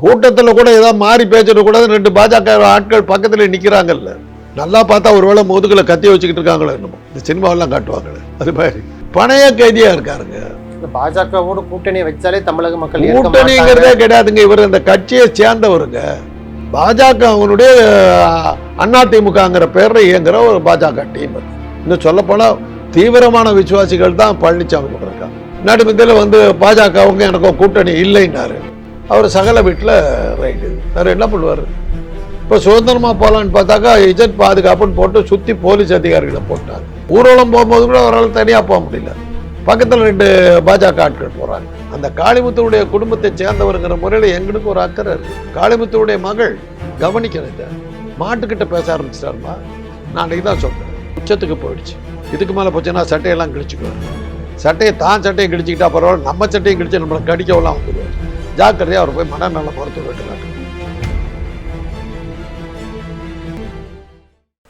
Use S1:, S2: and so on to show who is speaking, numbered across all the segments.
S1: கூட்டத்தில் கூட ஏதாவது மாறி பேசிட்டு கூட ரெண்டு பாஜக ஆட்கள் பக்கத்தில் நிற்கிறாங்கல்ல நல்லா பார்த்தா ஒருவேளை முதுகில் கத்தி வச்சுக்கிட்டு இருக்காங்களோ என்னமோ. இந்த சினிமாவெல்லாம் காட்டுவாங்களே. அது மாதிரி. பணைய கைதியா இருக்காருங்க.
S2: இந்த பாஜகவோட கூட்டணி வச்சாலே தமிழக மக்கள்
S1: கூட்டணிங்கிறதே. கிடையாதுங்க. இவர் இந்த கட்சியை சேர்ந்தவருங்க. பாஜக அவனுடைய அதிமுகங்கிற பேர்ல இயங்குற ஒரு பாஜக டீம் இன்னும் சொல்ல தீவிரமான விசுவாசிகள் தான் பழனிசாமி கூட இருக்காங்க. நடுமத்தியில் வந்து பாஜக அவங்க எனக்கு கூட்டணி இல்லைன்னாரு. அவர் சகல வீட்டில் ரைடு அவர் என்ன பண்ணுவார்? இப்போ சுதந்திரமாக போகலான்னு பார்த்தாக்கா இஜெட் பாதுகாப்புன்னு போட்டு சுற்றி போலீஸ் அதிகாரிகளை போட்டார். ஊர்வலம் போகும்போது கூட அவரால் தனியாக போக முடியல. பக்கத்தில் ரெண்டு பாஜக ஆட்கள் போகிறாங்க அந்த காளிமுத்துவுடைய குடும்பத்தை சேர்ந்தவருங்கிற முறையில் எங்களுக்கு ஒரு அக்கறை இருக்குது காளிமுத்துவுடைய மகள் கவனிக்கணும் மாட்டுக்கிட்ட பேச ஆரம்பிச்சிட்டாருமா? நான் அன்றைக்கி தான் சொல்கிறேன் உச்சத்துக்கு போயிடுச்சு. இதுக்கு மேலே போச்சுன்னா சட்டையெல்லாம் கிழிச்சுக்குவார். சட்டையை தான் சட்டையை கிழிச்சிக்கிட்டா பரவாயில்ல. நம்ம சட்டையை கிழிச்சு நம்மளை கடிக்கவெல்லாம் வந்துடுவார். ஜாக்கிரதையாக அவர் போய் மனநல பொறுத்து வேண்டுறாங்க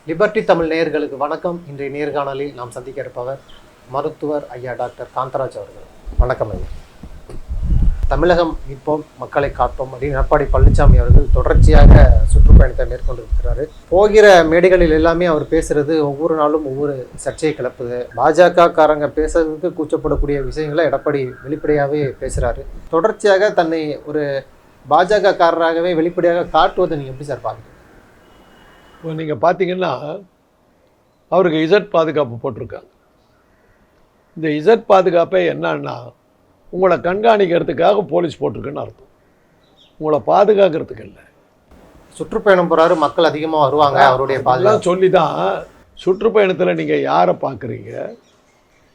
S2: லிபர்டி தமிழ் நேயர்களுக்கு வணக்கம். இன்றைய நேர்காணலில் நாம் சந்திக்க இருப்பவர் மருத்துவர் ஐயா டாக்டர் காந்தராஜ் அவர்கள். வணக்கம் ஐயா. தமிழகம் மீட்போம் மக்களை காப்போம் அப்படின்னு எடப்பாடி பழனிசாமி அவர்கள் தொடர்ச்சியாக சுற்றுப்பயணத்தை மேற்கொண்டிருக்கிறாரு. போகிற மேடைகளில் எல்லாமே அவர் பேசுறது ஒவ்வொரு நாளும் ஒவ்வொரு சர்ச்சையை கிளப்புது. பாஜக காரங்க பேசுறதுக்கு கூச்சப்படக்கூடிய விஷயங்களை எடப்பாடி வெளிப்படையாகவே பேசுறாரு. தொடர்ச்சியாக தன்னை ஒரு பாஜக காரராகவே வெளிப்படையாக காட்டுவதை நீங்க எப்படி சார் பார்க்குறீங்க?
S1: இப்போ நீங்கள் பார்த்தீங்கன்னா அவருக்கு இசட் பாதுகாப்பு போட்டிருக்காங்க. இந்த இசட் பாதுகாப்பே என்னன்னா உங்களை கண்காணிக்கிறதுக்காக போலீஸ் போட்டிருக்குன்னு அர்த்தம். உங்களை பாதுகாக்கிறதுக்கு இல்லை.
S2: சுற்றுப்பயணம் போறாரு மக்கள் அதிகமா வருவாங்க அவருடைய பாதுகாப்பு.
S1: அதெல்லாம் சொல்லி தான் சுற்றுப்பயணத்தில் நீங்கள் யாரை பார்க்குறீங்க?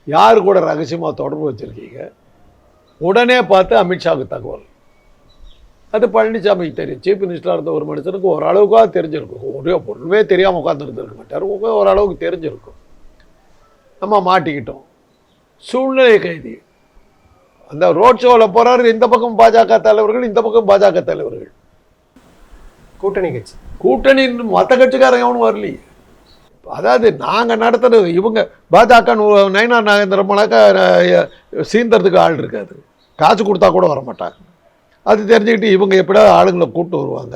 S1: யார் கூட ரகசியமாக தொடர்பு வச்சுருக்கீங்க? உடனே பார்த்து அமித்ஷாவுக்கு தகவல். அது பழனிசாமிக்கு தெரியும். சீஃப் மினிஸ்டராக இருந்த ஒரு மனுஷனுக்கு ஓரளவுக்காக தெரிஞ்சிருக்கும். ஒரே ஒன்றுமே தெரியாமல் உட்காந்துருந்துருக்க மாட்டார். ஓரளவுக்கு தெரிஞ்சிருக்கும். நம்ம மாட்டிக்கிட்டோம். சூழ்நிலை கைதி. அந்த ரோட் ஷோவில் போகிறாரு இந்த பக்கம் பாஜக தலைவர்கள் இந்த பக்கம் பாஜக தலைவர்கள்.
S2: கூட்டணி கட்சி.
S1: கூட்டணி மற்ற கட்சிக்காரங்க எவனும் வரலையே. அதாவது நாங்கள் நடத்துறது இவங்க பாஜக நயனா நாகேந்திர மலக்க சீந்தறதுக்கு ஆள் இருக்காது. காசு கொடுத்தா கூட வர மாட்டாங்க அது தெரிஞ்சுக்கிட்டு இவங்க எப்படியாவது ஆளுங்களை கூட்டு வருவாங்க?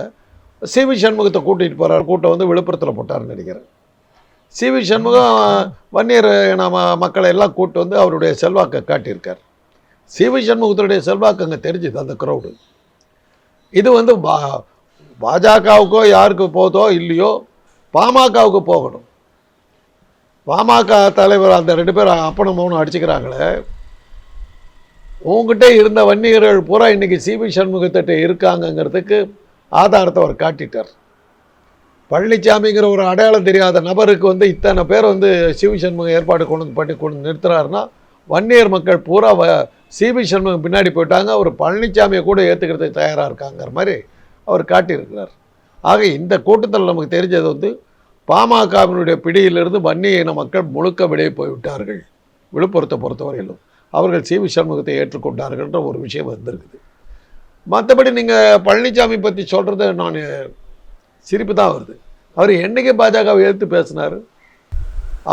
S1: சிவி சண்முகத்தை கூட்டிகிட்டு போகிறார் கூட்டம் வந்து விழுப்புரத்தில் போட்டாருன்னு நினைக்கிறேன். சிவி சண்முகம் வன்னியர் நம்ம மக்களை எல்லாம் கூட்டு வந்து அவருடைய செல்வாக்கை காட்டியிருக்கார். சிவி சண்முகத்தினுடைய செல்வாக்கு அங்கே தெரிஞ்சுது அந்த க்ரௌடு இது வந்து பா பாஜகவுக்கோ யாருக்கு போதோ இல்லையோ பாமகவுக்கு போகணும். பாமக தலைவர் அந்த ரெண்டு பேரும் அப்பனும் மௌனம் அடிச்சுக்கிறாங்களே. உங்ககிட்ட இருந்த வன்னியர்கள் பூரா இன்னைக்கு சிபி சண்முகத்திட்ட இருக்காங்கங்கிறதுக்கு ஆதாரத்தை அவர் காட்டிட்டார். பழனிசாமிங்கிற ஒரு அடையாளம் தெரியாத நபருக்கு வந்து இத்தனை பேர் வந்து சிவி சண்முகம் ஏற்பாடு கொண்டு வந்து பண்ணி கொண்டு நிறுத்துறாருன்னா வன்னியர் மக்கள் பூரா வ சிபி சண்முகம் பின்னாடி போயிட்டாங்க. அவர் பழனிசாமியை கூட ஏற்றுக்கிறதுக்கு தயாராக இருக்காங்கிற மாதிரி அவர் காட்டியிருக்கிறார். ஆக இந்த கூட்டத்தில் நமக்கு தெரிஞ்சது வந்து பாமகவினுடைய பிடியிலிருந்து வன்னிய இன மக்கள் முழுக்க விடையே போய்விட்டார்கள். விழுப்புரத்தை பொறுத்தவரையிலும் அவர்கள் சிவி சண்முகத்தை ஏற்றுக்கொண்டார்கள்ன்ற ஒரு விஷயம் வந்திருக்குது. மற்றபடி நீங்கள் பழனிசாமி பற்றி சொல்கிறது நான் சிரிப்பு தான் வருது. அவர் என்றைக்கு பாஜகவை எதிர்த்து பேசினார்?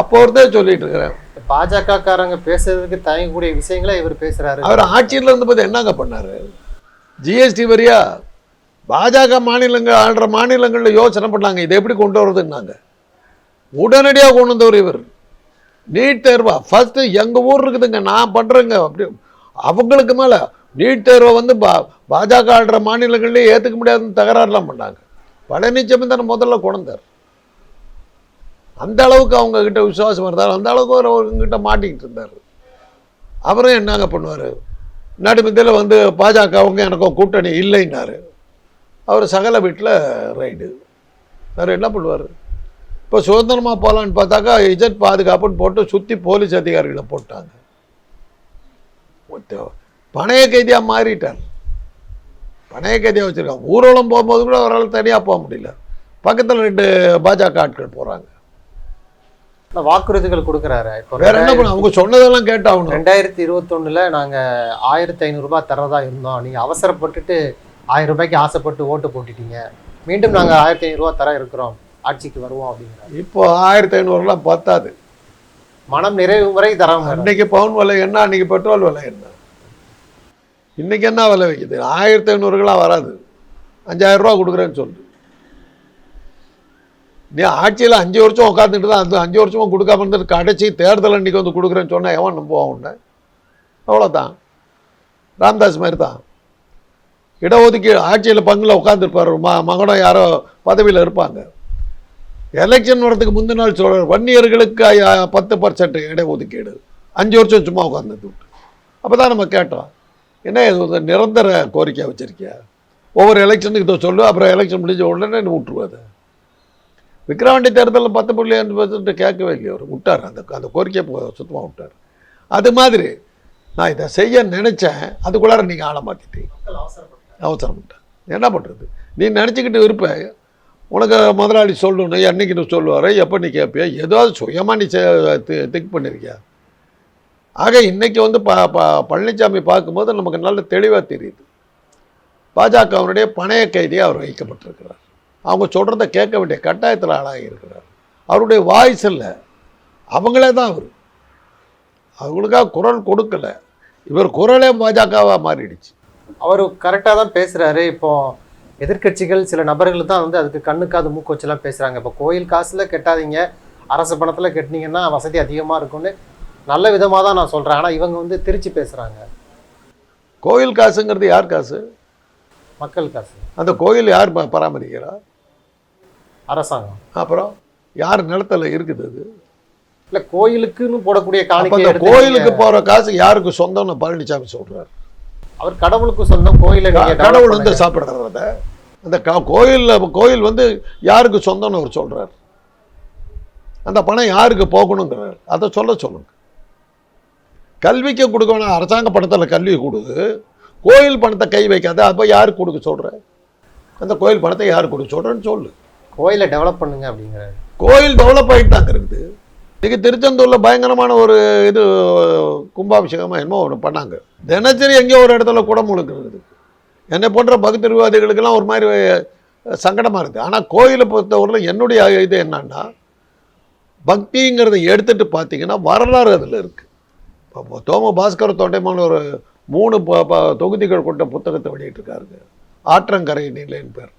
S1: அப்போ இருந்தே சொல்லிட்டு இருக்கிறேன்
S2: பாஜக காரங்க பேசுறதுக்கு தயங்கக்கூடிய விஷயங்களை இவர் பேசுறாரு.
S1: அவர் ஆட்சியில் இருந்தபோது என்னங்க பண்ணார்? ஜிஎஸ்டி வரியா? பாஜக மாநிலங்கள் ஆள்ற மாநிலங்களில் யோசனை பண்ணாங்க. இதை எப்படி கொண்டு வரதுன்னாங்க. உடனடியாக கொண்டு வந்தவர் இவர். நீட் தேர்வா? ஃபஸ்ட்டு எங்கள் ஊர் இருக்குதுங்க. நான் பண்ணுறேங்க அப்படி அவங்களுக்கு மேலே நீட் தேர்வை வந்து பா பாஜக ஆள்ற மாநிலங்கள்லேயே ஏற்றுக்க முடியாதுன்னு தகராறுலாம் பண்ணாங்க. பழனிசாமி தானே முதல்ல கொண்டார் அந்த அளவுக்கு அவங்கக்கிட்ட விசுவாசம் இருந்தார். அந்த அளவுக்கு அவர் அவங்ககிட்ட மாட்டிக்கிட்டு இருந்தார். அவரும் என்னங்க பண்ணுவார்? நடுமத்தியில் வந்து பாஜக அவங்க எனக்கும் கூட்டணி இல்லைன்னாரு. அவர் சகல வீட்டில் ரைடு. வேறு என்ன பண்ணுவார்? இப்போ சுதந்திரமாக போகலான்னு பார்த்தாக்கா இஜட் பாதுகாப்புன்னு போட்டு சுற்றி போலீஸ் அதிகாரிகளை போட்டாங்க. பணைய கைதியாக மாறிட்டார். பணைய கைதியாக வச்சுருக்காங்க. ஊர்வலம் போகும்போது கூட அவரால் தனியாக போக முடியல. பக்கத்தில் ரெண்டு பாஜக ஆட்கள் போகிறாங்க
S2: ஆனா வாக்குறுதிகள் கொடுக்குறாரு. இப்போ
S1: வேற என்ன பண்ண அவங்க சொன்னதெல்லாம் கேட்டாகணும்.
S2: ரெண்டாயிரத்தி இருபத்தொன்னுல நாங்க ஆயிரத்தி ஐநூறு ரூபாய் தரதா இருந்தோம். நீங்க அவசரப்பட்டுட்டு ஆயிரம் ரூபாய்க்கு ஆசைப்பட்டு ஓட்டு போட்டுட்டீங்க. மீண்டும் நாங்க ஆயிரத்தி ஐநூறு ரூபாய் தர இருக்கிறோம். ஆட்சிக்கு வருவோம் அப்படிங்கிறாரு.
S1: இப்போ ஆயிரத்தி ஐநூறுலாம் பத்தாது.
S2: மனம் நிறைவு வரை தராம
S1: அன்னைக்கு பவுன் விலை என்ன அன்னைக்கு பெட்ரோல் விலை என்ன? இன்னைக்கு என்ன விலை வைக்குது? ஆயிரத்தி ஐநூறுகளாம் வராது. அஞ்சாயிரம் ரூபா கொடுக்குறேன்னு சொல்லு நீ ஆட்சியில் அஞ்சு வருஷம் உட்காந்துட்டு தான் அந்த அஞ்சு வருஷமும் கொடுக்காம இருந்துட்டு கடைசி தேர்தல் அன்றைக்கி வந்து கொடுக்குறேன்னு சொன்னால் எவன் நம்புவான் உன்னை? அவ்வளோதான் ராம்தாஸ் மாதிரி தான் இடஒதுக்கீடு ஆட்சியில் பங்கில் உட்காந்துருப்பார் ம மகனோ யாரோ பதவியில் இருப்பாங்க. எலெக்ஷன் வரதுக்கு முந்தின நாள் சொல்கிறார் வன்னியர்களுக்கு பத்து பர்சன்ட் இடஒதுக்கீடு. அஞ்சு வருஷம் சும்மா உட்காந்துட்டு விட்டு அப்போ தான் நம்ம கேட்டோம். என்ன இது நிரந்தர கோரிக்கையாக வச்சுருக்கியா? ஒவ்வொரு எலெக்ஷனுக்கு இதை சொல்லு அப்புறம் எலெக்ஷன் முடிஞ்ச உடனே நீ விட்டுருவாது விக்ரவாண்டி தேர்தலில் பத்து புள்ளி அஞ்சு பர்சன்ட் கேட்கவே இல்லையா அவர். விட்டார். அந்த அந்த கோரிக்கையை சுத்தமாக விட்டார். அது மாதிரி நான் இதை செய்ய நினச்சேன். அதுக்குள்ளார நீங்கள் ஆள மாற்றிட்டீங்க அவசரப்பட்டேன் என்ன பண்ணுறது நீ நினச்சிக்கிட்டு இருப்ப. உனக்கு முதலாளி சொல்லணும். என்னைக்கு நீ சொல்லுவார்? எப்போ நீ கேட்பியா? ஏதாவது சுயமாக நீ திங்க் பண்ணியிருக்கியா ஆக இன்றைக்கி வந்து ப ப பழனிசாமி பார்க்கும்போது நமக்கு நல்ல தெளிவாக தெரியுது. பாஜகவினுடைய பணைய கைதியாக அவர் வைக்கப்பட்டிருக்கிறார் அவங்க சொல்கிறத கேட்க வேண்டிய கட்டாயத்தில் ஆளாகி இருக்கிறார். அவருடைய வாய்ஸ் இல்லை. அவங்களே தான் அவர். அவங்களுக்காக குரல் கொடுக்கல. இவர் குரலே பாஜகவாக மாறிடுச்சு.
S2: அவர் கரெக்டாக தான் பேசுறாரு. இப்போ எதிர்க்கட்சிகள் சில நபர்கள் தான் வந்து அதுக்கு கண்ணுக்காது மூக்கு வச்சுலாம் பேசுறாங்க. இப்போ கோயில் காசுல கெட்டாதீங்க. அரசு பணத்துல கட்டினீங்கன்னா வசதி அதிகமா இருக்கும்னு நல்ல விதமா தான் நான் சொல்றேன். ஆனா இவங்க வந்து திருச்சி பேசுறாங்க.
S1: கோயில் காசுங்கிறது யார் காசு?
S2: மக்கள் காசு.
S1: அந்த கோயில் யார் ப- பராமரிக்கிறா?
S2: அரசாங்கம்.
S1: அப்புறம் யார் நிலத்துல இருக்குது அது?
S2: இல்ல கோயிலுக்குன்னு போடக்கூடிய காணிக்கை
S1: அந்த கோயிலுக்கு போற காசு யாருக்கு சொந்தம்னு பழனிசாமி சொல்றாரு.
S2: நீங்க- அவர் கடவுளுக்கு சொந்தம் கோயிலை
S1: கடவுள் வந்து. சாப்பிடுறத அந்த க- கோயில்ல கோயில் வந்து யாருக்கு சொந்தம்னு அவர் சொல்றாரு. அந்த பணம் யாருக்கு போகணுங்கிறார். அதை சொல்ல சொல்லுங்க. கல்விக்கு கொடுக்க வேணாம் அரசாங்க பணத்தில் கல்வி கொடுது. கோயில் பணத்தை கை வைக்காத அப்போ யாருக்கு கொடுக்க சொல்ற? அந்த கோயில் பணத்தை யாருக்கு கொடுக்க சொல்றேன்னு சொல்லு.
S2: கோயிலை டெவலப் பண்ணுங்க அப்படிங்கிறாரு.
S1: கோயில் டெவலப் ஆகிட்டு தாங்க இருக்குது இன்றைக்கி திருச்செந்தூரில் பயங்கரமான ஒரு இது கும்பாபிஷேகமாக என்னமோ ஒன்று பண்ணாங்க. தினச்சரி எங்கேயோ ஒரு இடத்துல குடம் முழுக்கிறது. என்னை போன்ற பகுத்தறிவாதிகளுக்கெல்லாம் ஒரு மாதிரி சங்கடமாக இருக்குது ஆனால் கோயிலை பொறுத்தவரையில் என்னுடைய இது என்னன்னா பக்திங்கிறத எடுத்துகிட்டு பார்த்தீங்கன்னா வரலாறு அதில் இருக்குது இப்போ தோம பாஸ்கர் தொண்டைமான ஒரு மூணு ப- ப- தொகுதிகள் கொண்ட புத்தகத்தை வெளியிட்டிருக்காருங்க ஆற்றங்கரை நிலைன்னு பேர்.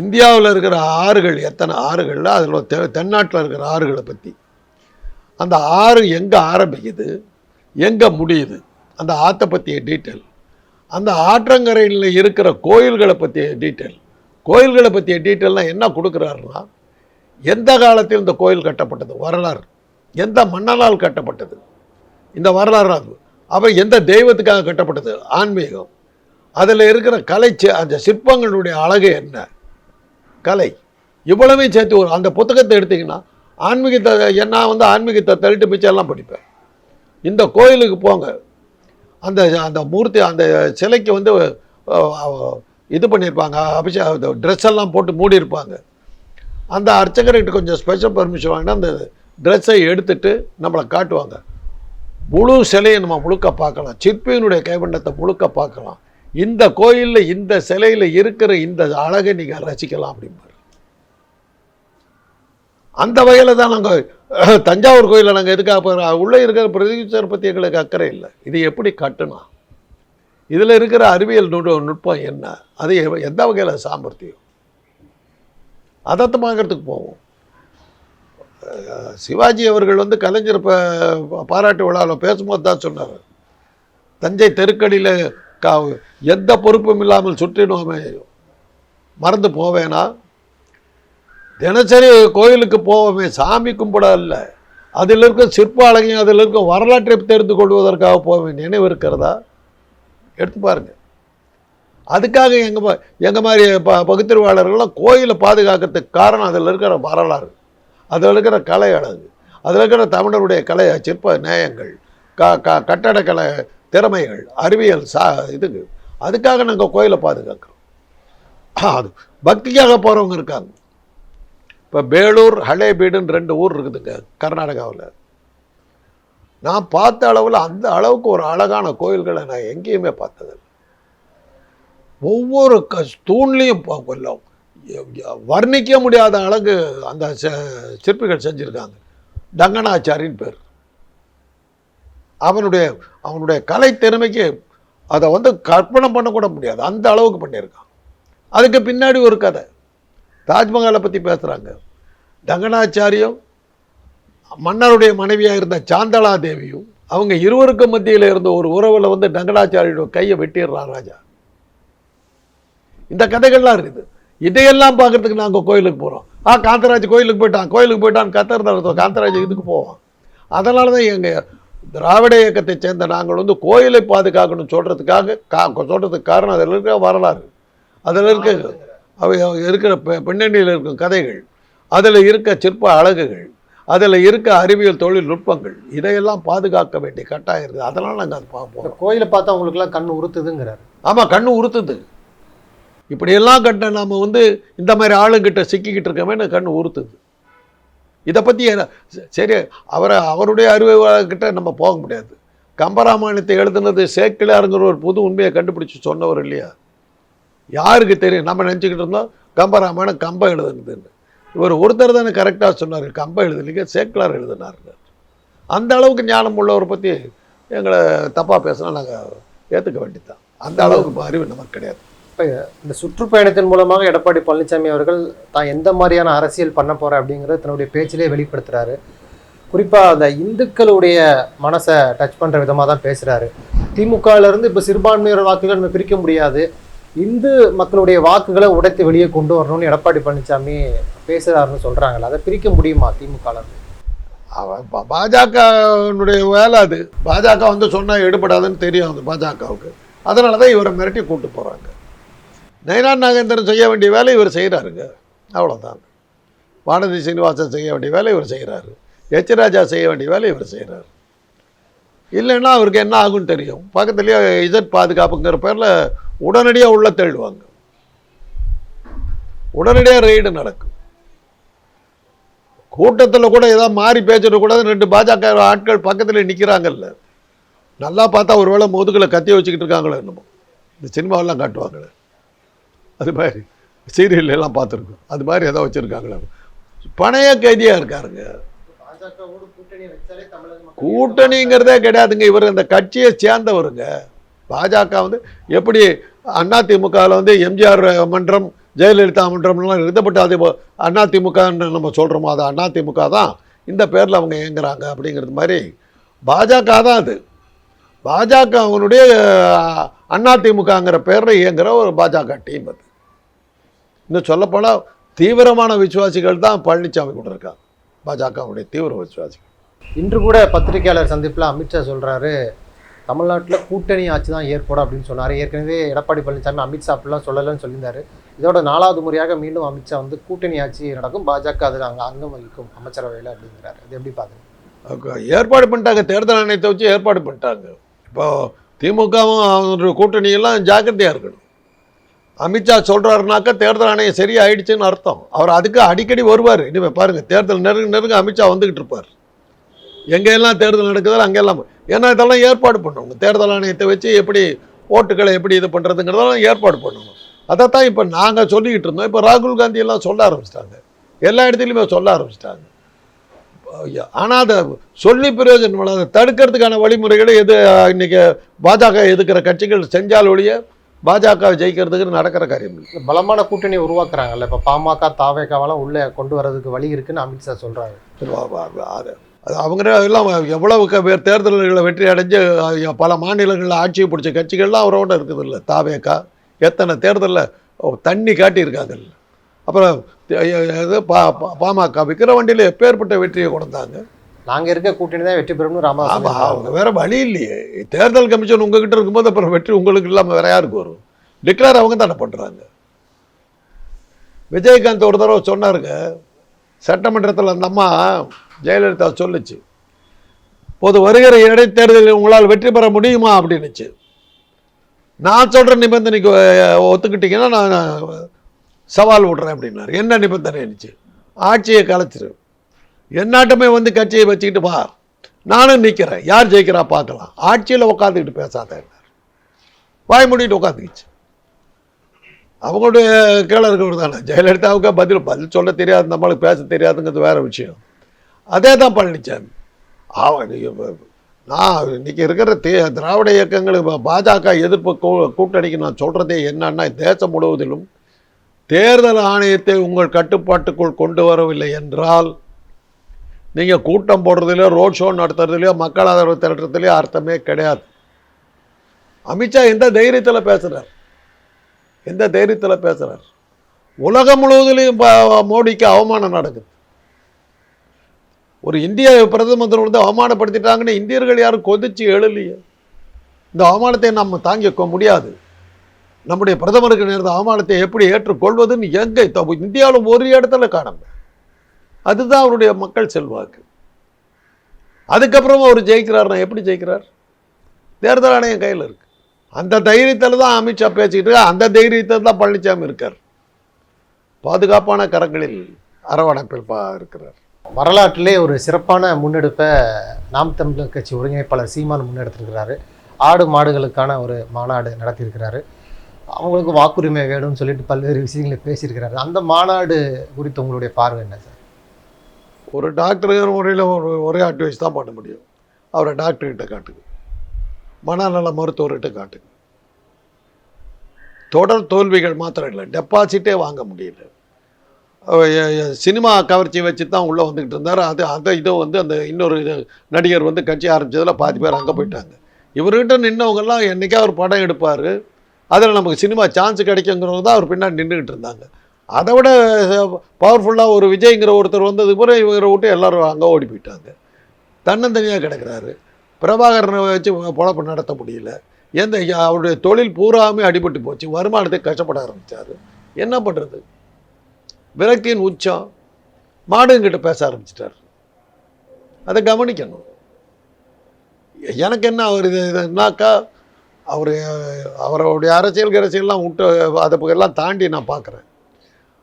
S1: இந்தியாவில் இருக்கிற ஆறுகள் எத்தனை ஆறுகளில் அதில் தெ தென்னாட்டில் இருக்கிற ஆறுகளை பற்றி அந்த ஆறு எங்கே ஆரம்பிக்குது? எங்கே முடியுது? அந்த ஆற்றை பற்றிய டீட்டெயில். அந்த ஆற்றங்கரையில் இருக்கிற கோயில்களை பற்றிய டீட்டெயில். கோயில்களை பற்றிய டீட்டெயில்லாம் என்ன கொடுக்குறாருன்னா எந்த காலத்தில் இந்த கோயில் கட்டப்பட்டது? வரலாறு. எந்த மன்னனால் கட்டப்பட்டது? இந்த வரலாறு அது. அப்போ எந்த தெய்வத்துக்காக கட்டப்பட்டது? ஆன்மீகம். அதில் இருக்கிற கலை அந்த சிற்பங்களுடைய அழகு என்ன? கலை. இவ்வளவையும் சேர்த்து ஒரு அந்த புத்தகத்தை எடுத்தீங்கன்னா ஆன்மீகத்தை நான் வந்து ஆன்மீகத்தை தள்ளிட்டு மிச்சம் படிப்பேன். இந்த கோயிலுக்கு போங்க. அந்த அந்த மூர்த்தி அந்த சிலைக்கு வந்து இது பண்ணியிருப்பாங்க அபிஷேக ட்ரெஸ் எல்லாம் போட்டு மூடி இருப்பாங்க அந்த அர்ச்சகர்கிட்ட கொஞ்சம் ஸ்பெஷல் பர்மிஷன் வாங்கினா அந்த ட்ரெஸ்ஸை எடுத்துட்டு நம்மளை காட்டுவாங்க. முழு சிலையை நம்ம முழுக்க பார்க்கலாம். சிற்பியினுடைய கைவண்ணத்தை முழுக்க பார்க்கலாம். இந்த கோயிலில் இந்த சிலையில் இருக்கிற இந்த அழகை நீங்கள் ரசிக்கலாம் அப்படிம்பாரு. அந்த வகையில் தான் நாங்கள் தஞ்சாவூர் கோயிலில் நாங்கள் எதுக்காக போகிறோம் உள்ளே இருக்கிற பிரதீஸ்வரர் பற்றி எங்களுக்கு அக்கறை இல்லை. இது எப்படி கட்டணும்? இதில் இருக்கிற அறிவியல் நுட்ப நுட்பம் என்ன? அது எந்த வகையில் சாமர்த்தியம்? அதத்தமாகறதுக்கு போவோம். சிவாஜி அவர்கள் வந்து கலைஞர் பாராட்டு விழாவில் பேசும்போது தான் சொன்னார். தஞ்சை தெருக்கடியில் கா எந்த பொறுப்பும் இல்லாமல் சுற்றினோமே மறந்து போவேனா? தினசரி கோயிலுக்கு போவோமே சாமி கும்பிட இல்லை அதில் இருக்கும் சிற்ப அழகையும் அதில் இருக்கும் வரலாற்றை தெரிந்து கொள்வதற்காக போவேன். நினைவு இருக்கிறதா? எடுத்து பாருங்க. அதுக்காக எங்கள் எங்கள் மாதிரி ப பகுத்தறிவாளர்கள்லாம் கோயிலை பாதுகாக்கிறதுக்கு காரணம் அதில் இருக்கிற வரலாறு. அதில் இருக்கிற கலை அழகு. அதில் இருக்கிற தமிழருடைய கலை சிற்ப நேயங்கள் க க கட்டடக்கலை திறமைகள் அறிவியல் சா இதுக்கு அதுக்காக நாங்கள் கோயிலை பாதுகாக்கிறோம். அது பக்திக்காக போகிறவங்க இருக்காங்க. இப்போ பேலூர் ஹளேபீடுன்னு ரெண்டு ஊர் இருக்குதுங்க கர்நாடகாவில். நான் பார்த்த அளவில் அந்த அளவுக்கு ஒரு அழகான கோயில்களை நான் எங்கேயுமே பார்த்ததில்லை. ஒவ்வொரு க தூண்லேயும் கொல்லும். வர்ணிக்க முடியாத அழகு அந்த ச- சிற்பிகள் செஞ்சுருக்காங்க. டங்கனாச்சாரின்னு பேர். அவனுடைய அவனுடைய கலை திறமைக்கு அதை வந்து கற்பனை பண்ணக்கூட முடியாது. அந்த அளவுக்கு பண்ணியிருக்கான். அதுக்கு பின்னாடி ஒரு கதை. தாஜ்மஹாலை பற்றி பேசுகிறாங்க டங்கனாச்சாரியம் மன்னருடைய மனைவியாக இருந்த சாந்தலா தேவியும் அவங்க இருவருக்கும் மத்தியில் இருந்த ஒரு உறவில் வந்து டங்கனாச்சாரியோட கையை வெட்டிடுறான் ராஜா. இந்த கதைகள்லாம் இருக்குது. இதையெல்லாம் பார்க்கறதுக்கு நாங்கள் கோயிலுக்கு போகிறோம் ஆ காந்தராஜ் கோயிலுக்கு போயிட்டான். கோயிலுக்கு போயிட்டான் கத்துறது அர்த்தம் காந்தராஜ் இதுக்கு போவோம் அதனால தான் எங்கள் திராவிட இயக்கத்தை சேர்ந்த நாங்கள் வந்து கோயிலை பாதுகாக்கணும் சொல்கிறதுக்காக கா சொல்கிறதுக்கு காரணம் அதில் இருக்கிற வரலாறு. அதில் இருக்க அவை இருக்கிற பின்னணியில் இருக்கும் கதைகள் அதில் இருக்க சிற்ப அழகுகள் அதில் இருக்க அறிவியல் தொழில்நுட்பங்கள் இதையெல்லாம் பாதுகாக்க வேண்டிய கட்டாயம் இருக்குது. அதனால் நாங்கள் அது பார்ப்போம்
S2: கோயிலை பார்த்தா உங்களுக்குலாம் கண் உறுத்துதுங்கிறாரு.
S1: ஆமாம் கண்ணு உறுத்துது. இப்படியெல்லாம் கட்ட நாம் வந்து இந்த மாதிரி ஆளுங்கிட்ட சிக்கிக்கிட்டு இருக்கமே கண்ணு உறுத்துது. இதை பற்றி சரி அவரை அவருடைய அறிவுகிட்ட நம்ம போக முடியாது. கம்பராமாயணத்தை எழுதுனது சேக்கிழாருங்கிற ஒரு புது உண்மையை கண்டுபிடிச்சி சொன்னவர் இல்லையா? யாருக்கு தெரியும்? நம்ம நினச்சிக்கிட்டு இருந்தோம் கம்பராமாயணம் கம்ப எழுதுனதுன்னு. இவர் ஒருத்தர் தானே கரெக்டாக சொன்னார் கம்ப எழுதலைங்க சேக்கிழார் எழுதினாருங்க. அந்த அளவுக்கு ஞானம் உள்ளவரை பற்றி எங்களை தப்பாக பேசினா நாங்கள் ஏற்றுக்க வேண்டியதுதான். அந்த அளவுக்கு அறிவு நமக்கு கிடையாது.
S2: இப்போ இந்த சுற்றுப்பயணத்தின் மூலமாக எடப்பாடி பழனிசாமி அவர்கள் தான் எந்த மாதிரியான அரசியல் பண்ண போகிற அப்படிங்கிறத தன்னுடைய பேச்சிலே வெளிப்படுத்துறாரு. குறிப்பாக அந்த இந்துக்களுடைய மனசை டச் பண்ணுற விதமாக தான் பேசுகிறாரு திமுகவிலேருந்து இப்போ சிறுபான்மையோர் வாக்குகள் நம்ம பிரிக்க முடியாது. இந்து மக்களுடைய வாக்குகளை உடைத்து வெளியே கொண்டு வரணும்னு எடப்பாடி பழனிசாமி பேசுகிறாருன்னு சொல்கிறாங்கல்ல அதை பிரிக்க முடியுமா திமுகலேருந்து
S1: அவன் பாஜகனுடைய வேலை அது. பாஜக வந்து சொன்னால் எடுபடாதுன்னு தெரியும் அது பாஜகவுக்கு. அதனால தான் இவரை மிரட்டி கூப்பிட்டு போகிறாங்க நயனார் நாகேந்திரன் செய்ய வேண்டிய வேலை இவர் செய்கிறாருங்க. அவ்வளோதான் வானதி சீனிவாசன் செய்ய வேண்டிய வேலை இவர் செய்கிறாரு. எச் ராஜா செய்ய வேண்டிய வேலை இவர் செய்கிறாரு. இல்லைன்னா அவருக்கு என்ன ஆகும்னு தெரியும். பக்கத்துலேயே இசட் பாதுகாப்புங்கிற பேரில் உடனடியாக உள்ள தேடுவாங்க. உடனடியாக ரெய்டு நடக்கும். கூட்டத்தில் கூட ஏதாவது மாறி பேசிடக்கூடாது ரெண்டு பாஜக ஆட்கள் பக்கத்தில் நிற்கிறாங்கல்ல நல்லா பார்த்தா ஒருவேளை முதுகில் கத்தி வச்சுக்கிட்டு இருக்காங்களோ என்னமோ. இந்த சினிமாவெல்லாம் காட்டுவாங்களே. அது மாதிரி சீரியல் எல்லாம் பார்த்துருக்கோம். அது மாதிரி ஏதோ வச்சுருக்காங்களே. பணைய கைதியாக இருக்காருங்க. கூட்டணிங்கிறதே கிடையாதுங்க. இவர் இந்த கட்சியை சேர்ந்தவருங்க. பாஜக வந்து எப்படி அதிமுகவில் வந்து எம்ஜிஆர் மன்றம் ஜெயலலிதா மன்றம்லாம் எழுதப்பட்டு அது அதிமுகன்னு நம்ம சொல்கிறோமோ அது அதிமுக தான். இந்த பேரில் அவங்க இயங்குறாங்க அப்படிங்கிறது மாதிரி பாஜக தான் அது. பாஜக அவனுடைய அதிமுகங்கிற பேரில் இயங்குகிற ஒரு பாஜக டீம் அது. இன்னும் சொல்லப்போனால் தீவிரமான விசுவாசிகள் தான் பழனிசாமி கூட இருக்காங்க. பாஜகவுடைய தீவிர விசுவாசிகள்.
S2: இன்று கூட பத்திரிகையாளர் சந்திப்பில் அமித்ஷா சொல்றாரு தமிழ்நாட்டில் கூட்டணி ஆட்சி தான் ஏற்படும் அப்படின்னு சொன்னார். ஏற்கனவே எடப்பாடி பழனிசாமி அமித்ஷா அப்படிலாம் சொல்லலைன்னு சொல்லியிருந்தாரு. இதோட நாலாவது முறையாக மீண்டும் அமித்ஷா வந்து கூட்டணி ஆட்சி நடக்கும். பாஜக அதில் அங்கே அங்கம் வகிக்கும் அமைச்சரவையில் அப்படிங்கிறாரு. அது எப்படி பார்க்குறீங்க?
S1: ஏற்பாடு பண்ணிட்டாங்க. தேர்தல் ஆணையத்தை வச்சு ஏற்பாடு பண்ணிட்டாங்க. இப்போ திமுகவும் அவருடைய கூட்டணியெல்லாம் ஜாக்கிரதையாக இருக்கணும். அமித்ஷா சொல்கிறாருனாக்கா தேர்தல் ஆணையம் சரியாயிடுச்சுன்னு அர்த்தம். அவர் அதுக்கு அடிக்கடி வருவார். இனிமேல் பாருங்கள் தேர்தல் நெருங்க நெருங்க அமித்ஷா வந்துக்கிட்டு இருப்பார். எங்கெல்லாம் தேர்தல் நடக்குதோ அங்கெல்லாம் ஏன்னா இதெல்லாம் ஏற்பாடு பண்ணுவோம் தேர்தல் ஆணையத்தை வச்சு எப்படி ஓட்டுகளை எப்படி இது பண்ணுறதுங்கிறதெல்லாம் ஏற்பாடு பண்ணணும். அதைத்தான் இப்போ நாங்கள் சொல்லிக்கிட்டு இருந்தோம். இப்போ ராகுல் காந்தி எல்லாம் சொல்ல ஆரம்பிச்சிட்டாங்க. எல்லா இடத்துலையுமே சொல்ல ஆரம்பிச்சிட்டாங்க. ஆனால் அதை சொல்லி பிரயோஜனம் அதை தடுக்கிறதுக்கான வழிமுறைகளை எது இன்றைக்கி இன்னைக்கு பாஜக எதுக்கிற கட்சிகள் செஞ்சால் ஒழிய பாஜக ஜெயிக்கிறதுக்கு நடக்கிற காரியம் இல்லை.
S2: பலமான கூட்டணி உருவாக்குறாங்கல்ல. இப்போ பாமக தாவேக்காவெல்லாம் உள்ளே கொண்டு வரதுக்கு வழி இருக்குன்னு அமித்ஷா
S1: வா- அது அது அவங்க எல்லாம் எவ்வளவு பேர் தேர்தல்களை வெற்றி அடைஞ்சு பல மாநிலங்களில் ஆட்சியை பிடிச்ச கட்சிகள்லாம் அவரோட இருக்குது இல்லை தாவேக்கா எத்தனை தேர்தலில் தண்ணி காட்டியிருக்காங்கல்ல அப்புறம் இது பா பா- பாமக விற்கிற வண்டியில் எப்பேற்பட்ட வெற்றியை கொடுத்தாங்க.
S2: நாங்க இருக்க கூட்டணி தான் வெற்றி பெறும்னு ராமதாஸ்.
S1: அவங்க வேற வழி இல்லையே. தேர்தல் கமிஷன் உங்ககிட்ட இருக்கும்போது அப்புறம் வெற்றி உங்களுக்கு இல்லாமல் வேற யாருக்கு வரும்? டிக்ளேர் அவங்க தானே பண்ணுறாங்க விஜயகாந்த் ஒரு தடவை சொன்னாருங்க சட்டமன்றத்தில் அந்த அம்மா ஜெயலலிதா சொல்லுச்சு பொது வருகிற இடைத்தேர்தலில் உங்களால் வெற்றி பெற முடியுமா? அப்படின்னுச்சு. நான் சொல்கிற நிபந்தனைக்கு ஒத்துக்கிட்டீங்கன்னா நான் சவால் விட்றேன் அப்படின்னாரு. என்ன நிபந்தனை இருந்துச்சு ஆட்சியை கலைச்சிரு. என்னாட்டமே வந்து கட்சியை வச்சுக்கிட்டு வா. நானும் நிற்கிறேன் யார் ஜெயிக்கிறா பார்க்கலாம். ஆட்சியில் உட்காந்துக்கிட்டு பேசாத வாய் மூடிட்டு உட்காந்துக்கிச்சு அவங்களுடைய கீழே இருக்கவர் தானே. ஜெயலலிதாவுக்கு பதில் பதில் சொல்ல தெரியாது. நம்மளுக்கு பேச தெரியாதுங்கிறது வேறு விஷயம். அதே தான் பழனிசாமி அவன் நீ- நான் இன்றைக்கி இருக்கிற தே திராவிட இயக்கங்கள் பாஜக எதிர்ப்பு கூ- கூட்டணிக்கு நான் சொல்கிறதே என்னன்னா தேசம் முழுவதிலும் தேர்தல் ஆணையத்தை உங்கள் கட்டுப்பாட்டுக்குள் கொண்டு வரவில்லை என்றால் நீங்கள் கூட்டம் போடுறதுலையோ ரோட் ஷோ நடத்துறதுலையோ மக்கள் ஆதரவு திரட்டுறதுலையோ அர்த்தமே கிடையாது. அமித்ஷா எந்த தைரியத்தில் பேசுகிறார் எந்த தைரியத்தில் பேசுகிறார் உலகம் முழுவதிலையும் மோடிக்கு அவமானம் நடக்குது. ஒரு இந்திய பிரதமர் வந்து அவமானப்படுத்திட்டாங்கன்னு இந்தியர்கள் யாரும் கொதிச்சு எழுலையே இந்த அவமானத்தை நம்ம தாங்கிக்க முடியாது. நம்முடைய பிரதமருக்கு நேர்ந்த அவமானத்தை எப்படி ஏற்றுக்கொள்வதுன்னு எங்கே இந்தியாவில் ஒரு இடத்துல காணல அதுதான் அவருடைய மக்கள் செல்வாக்கு. அதுக்கப்புறம் அவர் ஜெயிக்கிறார்னா எப்படி ஜெயிக்கிறார்? தேர்தல் ஆணையம் கையில் இருக்கு. அந்த தைரியத்தில் தான் அமித்ஷா பேசிக்கிட்டு இருக்கார். அந்த தைரியத்தில் தான் பழனிசாமி இருக்கார். பாதுகாப்பான கரங்களில் அரவணைப்பில் பா இருக்கிறார்.
S2: வரலாற்றிலே ஒரு சிறப்பான முன்னெடுப்பை நாம் தமிழர் கட்சி ஒருங்கிணைப்பாளர் சீமான் முன்னெடுத்திருக்கிறாரு. ஆடு மாடுகளுக்கான ஒரு மாநாடு நடத்தியிருக்கிறாரு. அவங்களுக்கு வாக்குரிமை வேணும்னு சொல்லிட்டு பல்வேறு விஷயங்களை பேசியிருக்கிறாரு. அந்த மாநாடு குறித்து உங்களுடைய பார்வை என்ன சார்?
S1: ஒரு டாக்டருங்கிற முறையில் ஒரு ஒரே அட்வைஸ் தான் பண்ண முடியும். அவரை டாக்டர்கிட்ட காட்டுங்க. மனநல மருத்துவர்கிட்ட காட்டுங்க. தொடர் தோல்விகள் மாத்திரம் இல்லை டெபாசிட்டே வாங்க முடியல. சினிமா கவர்ச்சி வச்சு தான் உள்ளே வந்துக்கிட்டு இருந்தார். அது அந்த இதை வந்து அந்த இன்னொரு இது நடிகர் வந்து கட்சி ஆரம்பித்ததில் பாதி பேர் அங்கே போயிட்டாங்க. இவர்கிட்ட நின்னவங்கெல்லாம் என்றைக்கா ஒரு படம் எடுப்பார். அதில் நமக்கு சினிமா சான்ஸ் கிடைக்குங்கிறது தான் அவர் பின்னாடி நின்றுக்கிட்டு இருந்தாங்க. அதை விட பவர்ஃபுல்லாக ஒரு விஜய்ங்கிற ஒருத்தர் வந்ததுக்கு பிறகு இவரை விட்டு எல்லாரும் அங்கே ஓடி போயிட்டாங்க. தன்னந்தனியாக கிடக்கிறாரு. பிரபாகரனை வச்சு பொழப்பு நடத்த முடியல. எந்த அவருடைய தொழில் பூராமே அடிபட்டு போச்சு. வருமானத்துக்கு கஷ்டப்பட ஆரம்பித்தார் என்ன பண்ணுறது விரக்தியின் உச்சம். மாடுங்கிட்ட பேச ஆரம்பிச்சிட்டார். அதை கவனிக்கணும். எனக்கு என்ன அவர் இது இதுனாக்கா அவர் அவருடைய அரசியல் அரசியல்லாம் விட்டு அதை எல்லாம் தாண்டி நான் பார்க்குறேன்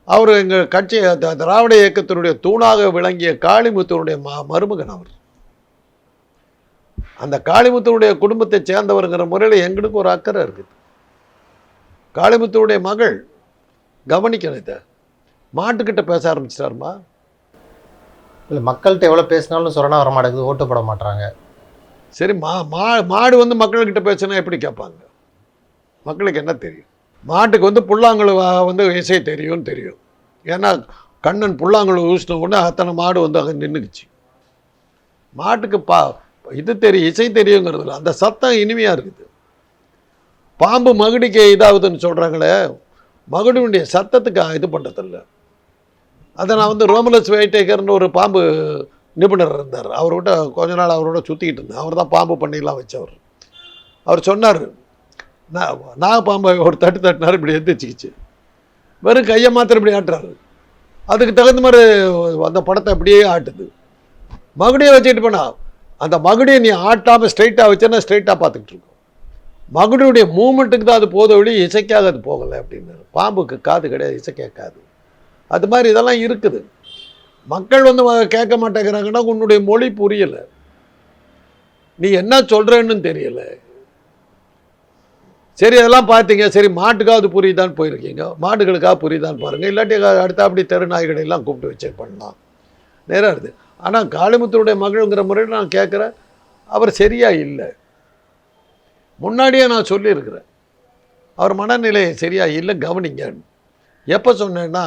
S1: அவர் எங்கள் கட்சி திராவிட இயக்கத்தினுடைய தூணாக விளங்கிய காளிமுத்துவனுடைய ம மருமகன் அவர். அந்த காளிமுத்துவனுடைய குடும்பத்தை சேர்ந்தவருங்கிற முறையில் எங்களுக்கு ஒரு அக்கறை இருக்குது. காளிமுத்துவனுடைய மகள் கவனிக்கணும் இதை. மாட்டுக்கிட்ட பேச ஆரம்பிச்சிட்டாருமா?
S2: இல்லை மக்கள்கிட்ட எவ்வளோ பேசினாலும் சொரணா வர மாட்டேங்குது ஓட்டு போட மாட்டாங்க
S1: சரி மா மா மாடு வந்து மக்கள்கிட்ட பேசினா எப்படி கேட்பாங்க? மக்களுக்கு என்ன தெரியும்? மாட்டுக்கு வந்து புல்லாங்குழல் வந்து இசை தெரியும்னு தெரியும். ஏன்னா கண்ணன் புல்லாங்குழு ஊசின உடனே அத்தனை மாடு வந்து அங்கே நின்றுக்குச்சு மாட்டுக்கு பா இது தெரியும் இசை தெரியுங்கிறதுல அந்த சத்தம் இனிமையாக இருக்குது. பாம்பு மகுடிக்கு இதாகுதுன்னு சொல்கிறாங்களே மகுடினுடைய சத்தத்துக்கு இது பண்ணுறதில்ல அதை நான் வந்து ரோமலஸ் வைட்டேகர்னு ஒரு பாம்பு நிபுணர் இருந்தார். அவர்கிட்ட கொஞ்ச நாள் அவரோட சுற்றிக்கிட்டு இருந்தேன். அவர் தான் பாம்பு பண்ணிலாம் வச்சவர். அவர் சொன்னார் நான் நான் பாம்பை ஒரு தட்டு தட்டினார் இப்படி எந்திரிச்சிக்கிச்சு. வெறும் கையை மாத்திரம் இப்படி ஆட்டுறாரு. அதுக்கு தகுந்த மாதிரி அந்த படத்தை அப்படியே ஆட்டுது. மகுடியை வச்சுக்கிட்டு போனா அந்த மகுடியை நீ ஆட்டாமல் ஸ்ட்ரைட்டாக வச்சேன்னா ஸ்ட்ரைட்டாக பார்த்துக்கிட்டு இருக்கும். மகுடியுடைய மூமெண்ட்டுக்கு தான் அது போத வழி இசைக்காக அது போகலை அப்படின்னாரு பாம்புக்கு காது கிடையாது இசை கேட்காது அது மாதிரி இதெல்லாம் இருக்குது. மக்கள் வந்து கேட்க மாட்டேங்கிறாங்கன்னா உன்னுடைய மொழி புரியலை. நீ என்ன சொல்கிறேன்னு தெரியலை. சரி அதெல்லாம் பார்த்தீங்க. சரி மாட்டுக்காவது புரியுதான்னு போயிருக்கீங்க. மாடுகளுக்காக புரியுதான்னு பாருங்கள் இல்லாட்டி அடுத்த அப்படி தெரு நாய்களை எல்லாம் கூப்பிட்டு வச்சு பண்ணலாம் நேராக இருக்குது ஆனால் காளிமுத்தருடைய மகள்ங்கிற முறையில் நான் கேட்குறேன். அவர் சரியாக இல்லை. முன்னாடியே நான் சொல்லியிருக்கிறேன். அவர் மனநிலை சரியாக இல்லை கவனிங்க எப்போ சொன்னேன்னா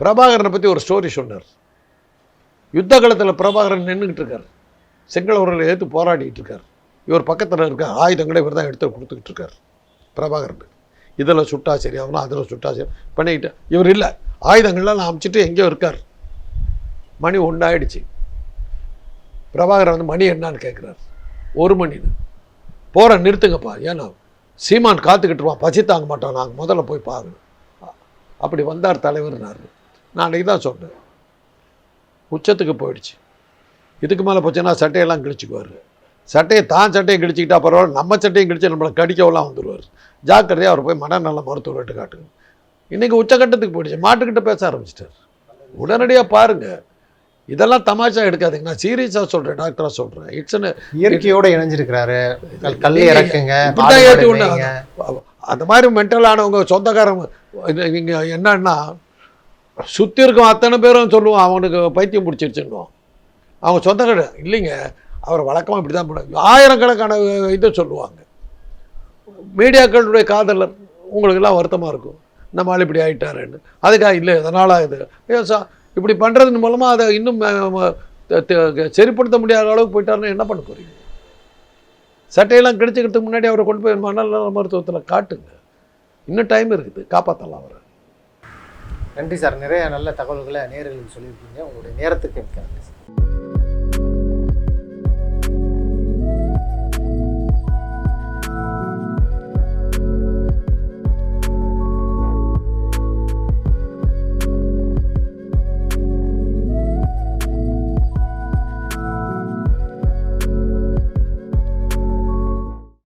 S1: பிரபாகரனை பற்றி ஒரு ஸ்டோரி சொன்னார். யுத்த காலத்தில் பிரபாகரன் நின்றுக்கிட்டு இருக்கார். செங்கலவர்களை எதிர்த்து போராடிட்டு இருக்கார். இவர் பக்கத்தில் இருக்க ஆயுதங்களை இவர் தான் எடுத்து கொடுத்துக்கிட்டு இருக்கார். பிரபாகரன் இதில் சுட்டா சரியாகணும் அதில் சுட்டா சரி பண்ணிக்கிட்டு இவர் இல்லை. ஆயுதங்கள்லாம் நான் அமைச்சிட்டு எங்கேயோ இருக்கார். மணி ஒன்றாயிடுச்சு பிரபாகரன் வந்து மணி என்னான்னு கேட்குறாரு ஒரு மணின்னு போகிற நிறுத்துங்கப்பா ஏன்னா சீமான் காத்துக்கிட்டுருவான் பசி தாங்க மாட்டோம் நாங்கள் முதல்ல போய் பாருங்க அப்படி வந்தார் தலைவர்னார் நான். அன்றைக்கி தான் சொன்னேன். உச்சத்துக்கு போயிடுச்சு. இதுக்கு மேலே போச்சுன்னா சட்டையெல்லாம் கிழிச்சுக்குவார். சட்டையை தான் சட்டையை கிழிச்சிக்கிட்டா பரவாயில்ல நம்ம சட்டையும் கிழிச்சு நம்மளை கடிக்கவெல்லாம் வந்துடுவார் ஜாக்கிரதையாக அவர் போய் மனநல மருத்துவர்கிட்ட காட்டுங்க. இன்றைக்கி உச்சக்கட்டத்துக்கு போயிடுச்சு மாட்டுக்கிட்ட பேச ஆரம்பிச்சிட்டார். உடனடியாக பாருங்கள் இதெல்லாம் தமாஷா எடுக்காதீங்க. நான் சீரியஸாக சொல்கிறேன் டாக்டராக சொல்கிறேன் இட்ஸ்
S2: இயற்கையோட இணைஞ்சிருக்கிறாரு. கல் இறக்குங்க.
S1: அந்த மாதிரி மென்டல் ஆனவங்க சொந்தக்காரங்க இங்க என்னன்னா சுற்றி இருக்கும் அத்தனை பேரும் சொல்லுவான் அவனுக்கு பைத்தியம் பிடிச்சிருச்சுன்னுவான். அவங்க சொந்தக்கார இல்லைங்க அவர் வழக்கமாக இப்படி தான் பண்ணுவாங்க ஆயிரக்கணக்கான இதை சொல்லுவாங்க. மீடியாக்களுடைய காதலர் உங்களுக்கெல்லாம் வருத்தமாக இருக்கும். நம்ம ஆள் இப்படி ஆகிட்டாருன்னு அதுக்காக இல்லை அதனால் இது. ஐயோ சா இப்படி பண்ணுறதன் மூலமாக அதை இன்னும் ம, சரிப்படுத்த முடியாத அளவுக்கு போயிட்டாருன்னா என்ன பண்ண போகிறீங்க சட்டையெல்லாம் கிடைச்சிக்கிறதுக்கு முன்னாடி அவரை கொண்டு போய் மனநல மருத்துவத்தில் காட்டுங்க. இன்னும் டைம் இருக்குது. காப்பாற்றலாம் அவரை.
S2: நன்றி சார். நிறைய நல்ல தகவல்களை நேர்களுக்கு சொல்லியிருக்கீங்க. உங்களுடைய நேரத்துக்கு மிக்க நன்றி